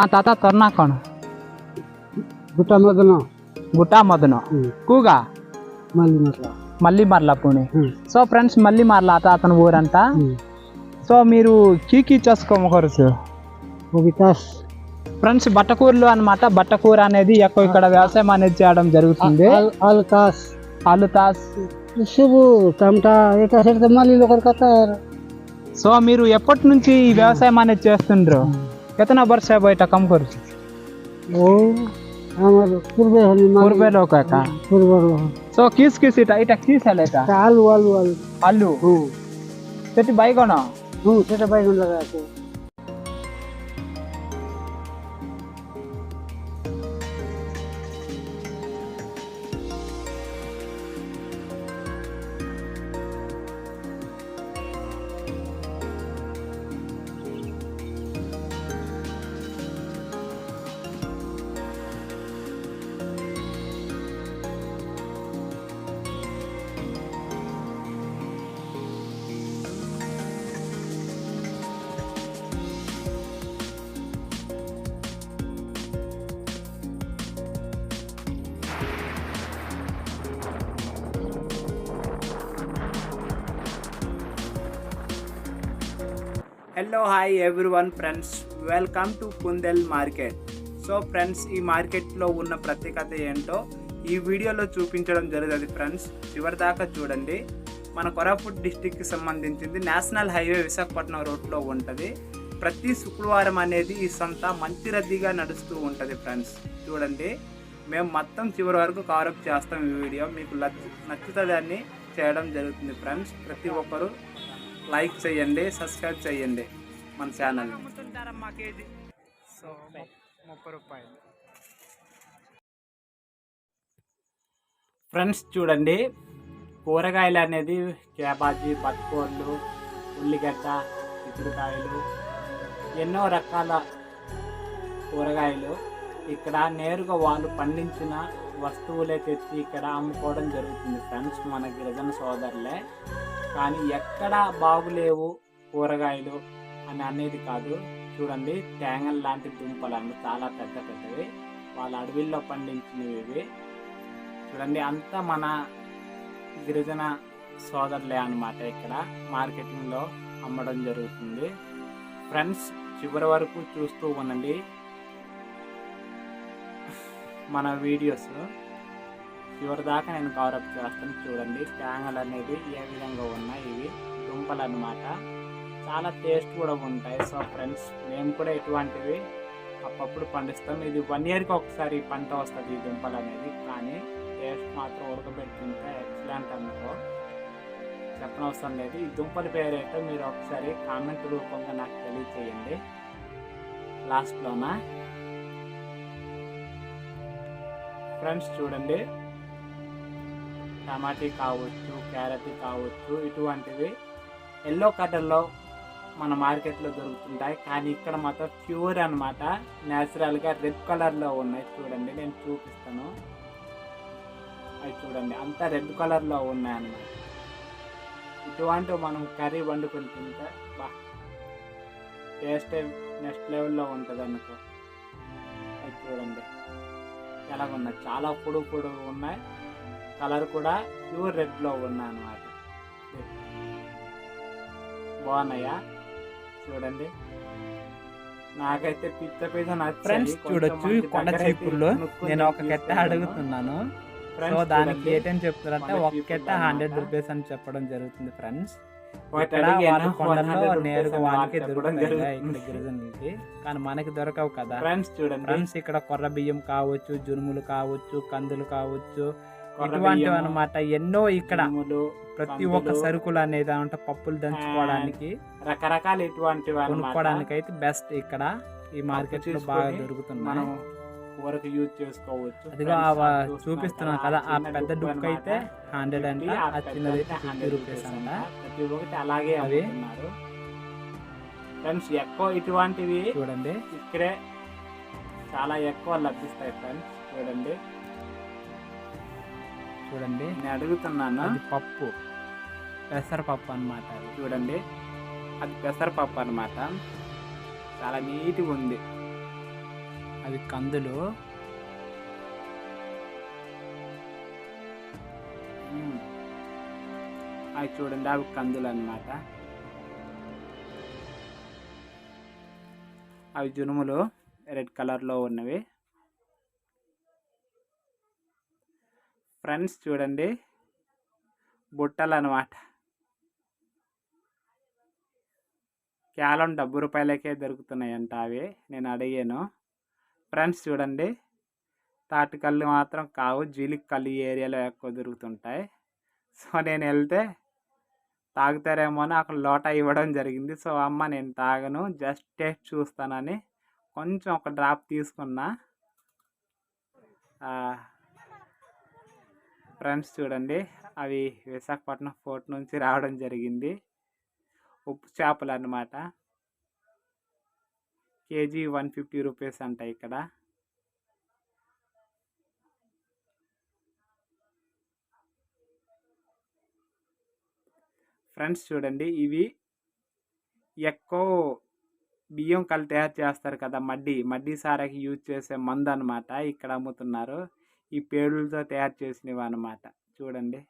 ఆ తాత తొర్నాకోణ గుట్ట మదన. గుట్టా మదన. కూగా? మళ్ళీ మట్లా మళ్ళీ మరలా పూణె సో ఫ్రెండ్స్ మళ్ళీ మరలా అతని ఊరంతా. సో మీరు కీకీ చేసుకోమకొరసు వికాస్. ఫ్రెండ్స్ బట్టకూరలు అన్నమాట. బట్టకూర అనేది ఎక్కువ ఇక్కడ వ్యవసాయం అనేది చేయడం జరుగుతుంది. ఆల్కాస్ ఆలు తాస్ శుభు టమటా మళ్ళీ సో మీరు ఎప్పటి నుంచి ఈ వ్యవసాయం అనేది చేస్తుండ్రు? কেতনা वर्ष है এটা কাম করছি ও আমার পূর্বে হলি পূর্বে লোক একা পূর্ব তো কিস কিস এটা এটা কিস হলে এটা আলু আলু আলু আলু হুম সেটি বাইগণ হুম সেটা বাইগণ লাগা আছে hello hi everyone friends welcome to Kundel market so friends ఈ మార్కెట్లో ఉన్న ప్రత్యేకత ఏంటో ఈ వీడియోలో చూపించడం జరుగుతుంది ఫ్రెండ్స్ చివరిదాకా చూడండి. మన కొరాపూట్ డిస్టిక్కి సంబంధించింది నేషనల్ హైవే విశాఖపట్నం రోడ్లో ఉంటుంది. ప్రతి శుక్రవారం అనేది ఈ సంత మంచి రద్దీగా నడుస్తూ ఉంటుంది ఫ్రెండ్స్ చూడండి. మేము మొత్తం చివరి వరకు కవరప్ చేస్తాం ఈ వీడియో. మీకు నచ్చు నచ్చుతుందని చేయడం జరుగుతుంది ఫ్రెండ్స్ ప్రతి ఒక్కరూ లైక్ చేయండి సబ్స్క్రైబ్ చేయండి మన ఛానల్. అమ్ముతుంటారమ్మా కేజీ సో ముప్పై రూపాయలు. ఫ్రెండ్స్ చూడండి కూరగాయలు అనేది క్యాబాజీ బతుకోళ్ళు ఉల్లిగడ్డ చిక్కుడుకాయలు ఎన్నో రకాల కూరగాయలు. ఇక్కడ నేరుగా వాళ్ళు పండించిన వస్తువులే తెచ్చి ఇక్కడ అమ్ముకోవడం జరుగుతుంది ఫ్రెండ్స్ మన గిరిజన సోదరులే. కానీ ఎక్కడ బాగులేవు కూరగాయలు అని అనేది కాదు. చూడండి తేంగల్ లాంటి దుంపలు చాలా పెద్ద పెద్దవి. వాళ్ళ అడవిల్లో పండించినవి ఇవి. చూడండి అంతా మన గిరిజన సోదరులే అన్నమాట ఇక్కడ. మార్కెటింగ్లో అమ్మడం జరుగుతుంది. ఫ్రెండ్స్ చివరి వరకు చూస్తూ ఉండండి మన వీడియోస్. చివరి దాకా నేను కవరప్ చేస్తాను. చూడండి ట్యాంగల్ అనేది ఏ విధంగా ఉన్నాయి ఇవి దుంపలు అన్నమాట చాలా టేస్ట్ కూడా ఉంటాయి. సో ఫ్రెండ్స్ మేము కూడా ఇటువంటివి అప్పుడప్పుడు పండిస్తాం. ఇది వన్ ఇయర్కి ఒకసారి పంట వస్తుంది ఈ దుంపలు అనేది. కానీ టేస్ట్ మాత్రం ఉడకబెట్టి ఎక్సలెంట్ అనుకో చెప్పనవసరం లేదు. ఈ దుంపల పేరేంటో మీరు ఒకసారి కామెంట్ రూపంగా నాకు తెలియచేయండి. లాస్ట్లోనా ఫ్రెండ్స్ చూడండి. టమాటీ కావచ్చు క్యారెట్ కావచ్చు ఇటువంటివి ఎల్లో కలర్లో మన మార్కెట్లో దొరుకుతుంటాయి. కానీ ఇక్కడ మాత్రం ప్యూర్ అనమాట న్యాచురల్గా రెడ్ కలర్లో ఉన్నాయి. చూడండి నేను చూపిస్తాను. అవి చూడండి అంతా రెడ్ కలర్లో ఉన్నాయి అన్నమాట. ఇటువంటివి మనం కర్రీ వండుకుని తింటే బా టేస్ట్ నెక్స్ట్ లెవెల్లో ఉంటుంది అనుకో. అవి చూడండి ఎలాగున్నాయి? చాలా పొడుగు పొడుగు ఉన్నాయి. కలర్ కూడా ప్యూర్ రెడ్లో ఉన్నాయి అన్నమాట బాగున్నాయా? చూడండి. నాకైతే పిచ్చ నచ్చాయి. ఫ్రెండ్స్ చూడొచ్చు. కొండ చీపుర్లో నేను ఒక కెట్ట. అడుగుతున్నాను. సో దానికి చూడండి. ఏటని చెప్తారంటే ఒక కెట్ట. హండ్రెడ్ రూపీస్ అని చెప్పడం జరుగుతుంది ఫ్రెండ్స్ ఒకటి ఇక్కడ అడిగాను, వాళ్ళ కొండల్లో 100 నేరుగా అని వాళ్ళకి దొరుకుతాయి గిరిజనులకి కానీ మనకి దొరకవు కదా. ఫ్రెండ్స్ చూడండి. ఫ్రెండ్స్ ఇక్కడ కొర్ర బియ్యం కావచ్చు జునుములు కావచ్చు కందులు కావచ్చు ఇటువంటివి అనమాట ఎన్నో ఇక్కడ ప్రతి ఒక్క సరుకులు అనేది అంటే పప్పులు దంచుకోవడానికి రకరకాల. కొనుక్కోవడానికి అయితే బెస్ట్ ఇక్కడ ఈ మార్కెట్లో బాగా దొరుకుతున్నాయి మనం ఊరకు యూజ్ చేసుకోవచ్చు అదిగో చూపిస్తున్నాను కదా ఆ పెద్ద డుక్ అయితే. హండ్రెడ్ అంట ఆ చిన్నది పెద్దది ఫిఫ్టీ 100 రూపీస్ అంట ప్రతి ఒక్కటి అలాగే అవి? ఫ్రెండ్స్ ఎక్కువ ఇటువంటివి చూడండి ఇక్కడే చాలా ఎక్కువ లభిస్తాయి ఫ్రెండ్స్ చూడండి చూడండి. నేను అడుగుతున్నాను? అది పప్పు. పెసరపప్పు అన్నమాట అది. చూడండి. అది పెసరపప్పు అన్నమాట. చాలా నీట్గా ఉంది. అవి కందులు. అవి చూడండి అవి కందులు అన్నమాట. అవి జునుములు రెడ్ కలర్లో ఉన్నవి. ఫ్రెండ్స్ చూడండి. బుట్టలు అనమాట కేవలం డెబ్బై రూపాయలకే దొరుకుతున్నాయంట అవి. నేను అడిగాను. ఫ్రెండ్స్ చూడండి. తాటికల్లు మాత్రం కావు. జీలిక్ ఏరియాలో ఎక్కువ దొరుకుతుంటాయి. సో నేను వెళ్తే తాగుతారేమో అని అక్కడ లోటా ఇవ్వడం జరిగింది. సో అమ్మ నేను తాగను. జస్ట్ టేస్ట్ చూస్తానని కొంచెం ఒక డ్రాప్ తీసుకున్నా. ఫ్రెండ్స్ చూడండి అవి విశాఖపట్నం ఫోర్ట్ నుంచి రావడం జరిగింది. ఉప్పు చేపలు అన్నమాట. కేజీ వన్ ఫిఫ్టీ రూపీస్ అంట ఇక్కడ. ఫ్రెండ్స్ చూడండి ఇవి ఎక్కువ బియ్యం కళ్ళు తయారు చేస్తారు కదా మడ్డి. మడ్డి సారాకి యూజ్ చేసే మందు అనమాట ఇక్కడ అమ్ముతున్నారు. ఈ పేడులతో తయారు చేసినవి అన్నమాట. చూడండి.